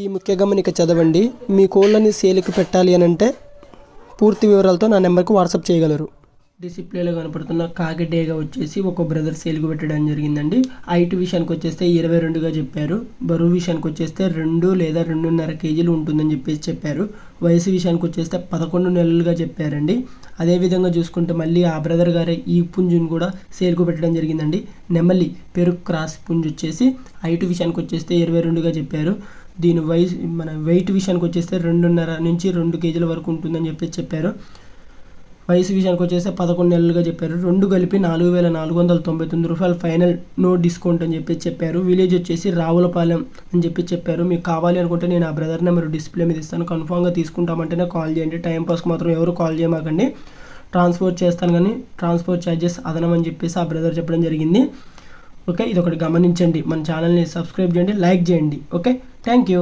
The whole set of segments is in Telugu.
ఈ ముఖ్య గమనిక చదవండి. మీ కోళ్ళని సేలుకు పెట్టాలి అని అంటే పూర్తి వివరాలతో నా నెంబర్కి వాట్సాప్ చేయగలరు. డిసిప్లేలో కనపడుతున్న కాకిటేగా వచ్చేసి ఒక బ్రదర్ సేల్కి పెట్టడం జరిగిందండి. హైట్ విషయానికి వచ్చేస్తే ఇరవై రెండుగా చెప్పారు. బరువు విషయానికి వచ్చేస్తే రెండు లేదా రెండున్నర కేజీలు ఉంటుందని చెప్పేసి చెప్పారు. వయసు విషయానికి వచ్చేస్తే పదకొండు నెలలుగా చెప్పారండి. అదేవిధంగా చూసుకుంటే మళ్ళీ ఆ బ్రదర్ గారే ఈ పుంజుని కూడా సేల్కు పెట్టడం జరిగిందండి. నెమలి పెరుగు క్రాస్ పుంజు వచ్చేసి హైట్ విషయానికి వచ్చేస్తే ఇరవై రెండుగా చెప్పారు. దీని వయసు మన వెయిట్ విషయానికి వచ్చేస్తే రెండున్నర నుంచి రెండు కేజీల వరకు ఉంటుందని చెప్పి చెప్పారు. వయసు విషయానికి వచ్చేస్తే పదకొండు నెలలుగా చెప్పారు. రెండు కలిపి నాలుగు వేల నాలుగు వందల తొంభై తొమ్మిది రూపాయలు ఫైనల్ నో డిస్కౌంట్ అని చెప్పి చెప్పారు. విలేజ్ వచ్చేసి రావులపాలెం అని చెప్పి చెప్పారు. మీకు కావాలి అనుకుంటే నేను ఆ బ్రదర్ నెంబర్ డిస్ప్లే మీద ఇస్తాను. కన్ఫామ్గా తీసుకుంటామంటేనే కాల్ చేయండి. టైంపాస్కి మాత్రం ఎవరు కాల్ చేయమాకండి. ట్రాన్స్పోర్ట్ చేస్తాను కానీ ట్రాన్స్పోర్ట్ ఛార్జెస్ అదనం అని చెప్పేసి ఆ బ్రదర్ చెప్పడం జరిగింది. ఓకే ఇది ఒకటి గమనించండి. మన ఛానల్ని సబ్స్క్రైబ్ చేయండి లైక్ చేయండి. ఓకే థ్యాంక్ యూ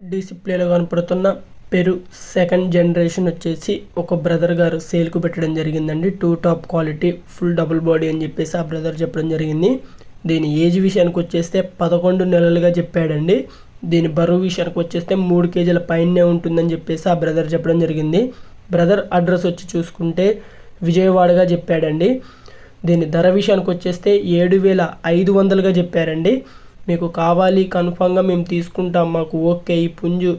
డిసిప్లేలో కనపడుతున్న పెరు సెకండ్ జనరేషన్ వచ్చేసి ఒక బ్రదర్ గారు సేల్కు పెట్టడం జరిగిందండి. Two top quality full double body అని చెప్పేసి ఆ బ్రదర్ చెప్పడం జరిగింది. దీని ఏజ్ విషయానికి వచ్చేస్తే పదకొండు నెలలుగా చెప్పాడండి. దీని బరువు విషయానికి వచ్చేస్తే మూడు కేజీల పైనే ఉంటుందని చెప్పేసి ఆ బ్రదర్ చెప్పడం జరిగింది. బ్రదర్ అడ్రస్ వచ్చి చూసుకుంటే విజయవాడగా చెప్పాడండి. దీని ధర విషయానికి వచ్చేస్తే ఏడు వేల ఐదు వందలుగా చెప్పారండి. మీకు కావాలి కన్ఫామ్గా మేము తీసుకుంటాం మాకు ఓకే ఈ పుంజు.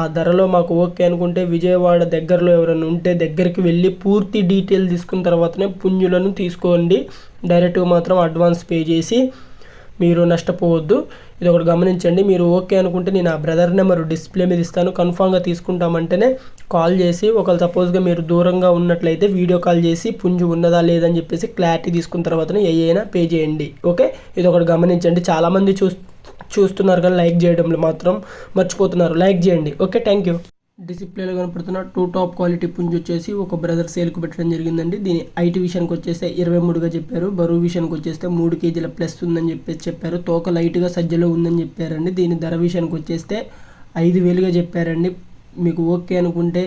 ఆ ధరలో మాకు ఓకే అనుకుంటే విజయవాడ దగ్గరలో ఎవరైనా ఉంటే దగ్గరికి వెళ్ళి పూర్తి డీటెయిల్ తీసుకున్న తర్వాతనే పుంజులను తీసుకోండి. డైరెక్ట్గా మాత్రం అడ్వాన్స్ పే చేసి మీరు నష్టపోవద్దు. ఇది ఒకటి గమనించండి. మీరు ఓకే అనుకుంటే నేను ఆ బ్రదర్ నెంబర్ డిస్ప్లే మీద ఇస్తాను. కన్ఫామ్గా తీసుకుంటామంటేనే కాల్ చేసి ఒకవేళ సపోజ్గా మీరు దూరంగా ఉన్నట్లయితే వీడియో కాల్ చేసి పుంజు ఉన్నదా లేదని చెప్పేసి క్లారిటీ తీసుకున్న తర్వాతనే ఏయైనా పే చేయండి. ఓకే? ఇది ఒకటి గమనించండి. చాలామంది చూ చూస్తున్నారు కానీ లైక్ చేయడంలో మాత్రం మర్చిపోతున్నారు. లైక్ చేయండి. ఓకే? Thank you. డిసిప్లేలో కనపడుతున్న టూ టాప్ క్వాలిటీ పుంజ్ వచ్చేసి ఒక బ్రదర్ సేల్కు పెట్టడం జరిగిందండి. దీని ఐటీ విషయానికి వచ్చేస్తే ఇరవై మూడుగా చెప్పారు. బరువు విషయానికి వచ్చేస్తే మూడు కేజీల ప్లస్ ఉందని చెప్పేసి చెప్పారు. తోక లైట్గా సజ్జలో ఉందని చెప్పారండి. దీని ధర విషయానికి వచ్చేస్తే ఐదు వేలుగా చెప్పారండి. మీకు ఓకే అనుకుంటే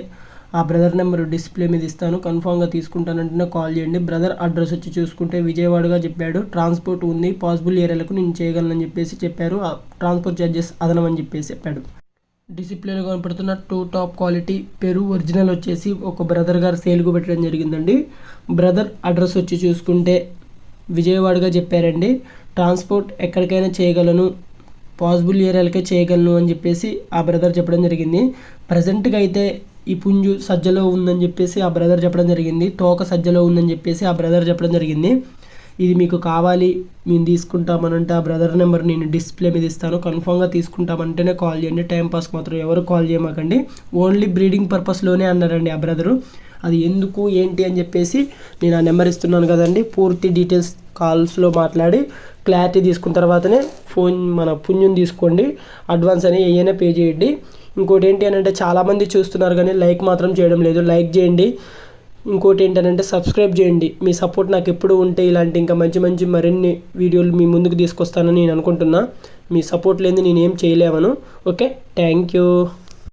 ఆ బ్రదర్ నెంబర్ డిస్ప్లే మీద ఇస్తాను. కన్ఫామ్గా తీసుకుంటానంటేనే కాల్ చేయండి. బ్రదర్ అడ్రస్ వచ్చి చూసుకుంటే విజయవాడగా చెప్పాడు. ట్రాన్స్పోర్ట్ ఉంది. పాసిబుల్ ఏరియాలకు నేను చేయగలనని చెప్పేసి చెప్పారు. ఆ ట్రాన్స్పోర్ట్ ఛార్జెస్ అదనమని చెప్పేసి చెప్పాడు. డిసిప్లిన్లో కనపడుతున్న టూ టాప్ క్వాలిటీ పెరు ఒరిజినల్ వచ్చేసి ఒక బ్రదర్ గారు సేల్కు పెట్టడం జరిగిందండి. బ్రదర్ అడ్రస్ వచ్చి చూసుకుంటే విజయవాడగా చెప్పారండి. ట్రాన్స్పోర్ట్ ఎక్కడికైనా చేయగలను పాసిబుల్ ఏరియాలకే చేయగలను అని చెప్పేసి ఆ బ్రదర్ చెప్పడం జరిగింది. ప్రజెంట్గా అయితే ఈ పుంజు సజ్జలో ఉందని చెప్పేసి ఆ బ్రదర్ చెప్పడం జరిగింది. తోక సజ్జలో ఉందని చెప్పేసి ఆ బ్రదర్ చెప్పడం జరిగింది. ఇది మీకు కావాలి మేము తీసుకుంటామనంటే ఆ బ్రదర్ నెంబర్ నేను డిస్ప్లే మీద ఇస్తాను. కన్ఫామ్గా తీసుకుంటామంటేనే కాల్ చేయండి. టైంపాస్కి మాత్రం ఎవరు కాల్ చేయమాకండి. ఓన్లీ బ్రీడింగ్ పర్పస్లోనే అన్నారండి ఆ బ్రదరు అది ఎందుకు ఏంటి అని చెప్పేసి నేను ఆ నెంబర్ ఇస్తున్నాను కదండి. పూర్తి డీటెయిల్స్ కాల్స్లో మాట్లాడి క్లారిటీ తీసుకున్న తర్వాతనే ఫోన్ మన పుణ్యం తీసుకోండి. అడ్వాన్స్ అని ఏమైనా పే చేయండి. ఇంకోటి ఏంటి అని అంటే చాలామంది చూస్తున్నారు కానీ లైక్ మాత్రం చేయడం లేదు. లైక్ చేయండి. ఇంకోటి ఏంటంటే సబ్స్క్రైబ్ చేయండి. మీ సపోర్ట్ నాకు ఎప్పుడు ఉంటే ఇలాంటి ఇంకా మంచి మంచి మరిన్ని వీడియోలు మీ ముందుకు తీసుకొస్తానని నేను అనుకుంటున్నా. మీ సపోర్ట్ లేని నేను ఏం చేయలేమను ఓకే థ్యాంక్ యూ